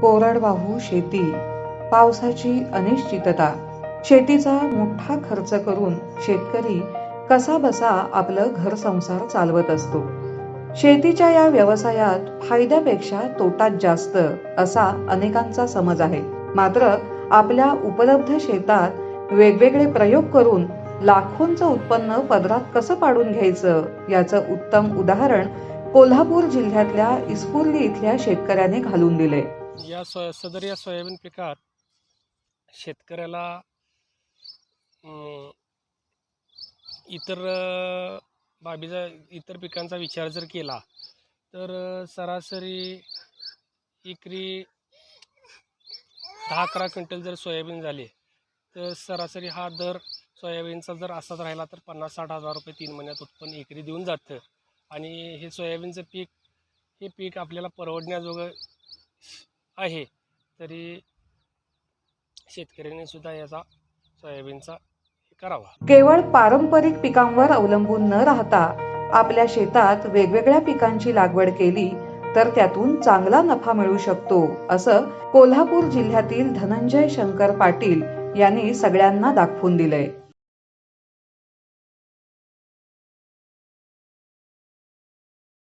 कोरडवाहू शेती पावसाची अनिश्चितता शेतीचा मोठा खर्च करून शेतकरी कसा बसा आपलं घर संसार चालवत असतो. शेतीच्या या व्यवसायात फायद्यापेक्षा तोटात जास्त असा अनेकांचा समज आहे. मात्र आपल्या उपलब्ध शेतात वेगवेगळे प्रयोग करून लाखोंचं उत्पन्न पदरात कसं पाडून घ्यायचं याचं उत्तम उदाहरण कोल्हापूर जिल्ह्यातल्या इस्फुर्ली इथल्या शेतकऱ्याने घालून दिले या सोया सदर या सोयाबीन पिकात शेतकऱ्याला इतर बाबीचा इतर पिकांचा विचार जर केला तर सरासरी एकरी दहा अकरा क्विंटल जर सोयाबीन झाली तर सरासरी हा दर सोयाबीनचा जर असाच राहिला तर पन्नास साठ हजार रुपये तीन महिन्यात उत्पन्न एकरी देऊन जातं. आणि हे सोयाबीनचं पीक हे पीक आपल्याला परवडण्याजोगं आहे. तरी शेतकऱ्यांनी सुद्धा याचा सोयाबीनचा करावा. केवळ पारंपरिक पिकांवर अवलंबून न राहता आपल्या शेतात वेगवेगळ्या पिकांची लागवड केली तर त्यातून चांगला नफा मिळू शकतो असं कोल्हापूर जिल्ह्यातील धनंजय शंकर पाटील यांनी सगळ्यांना दाखवून दिलंय.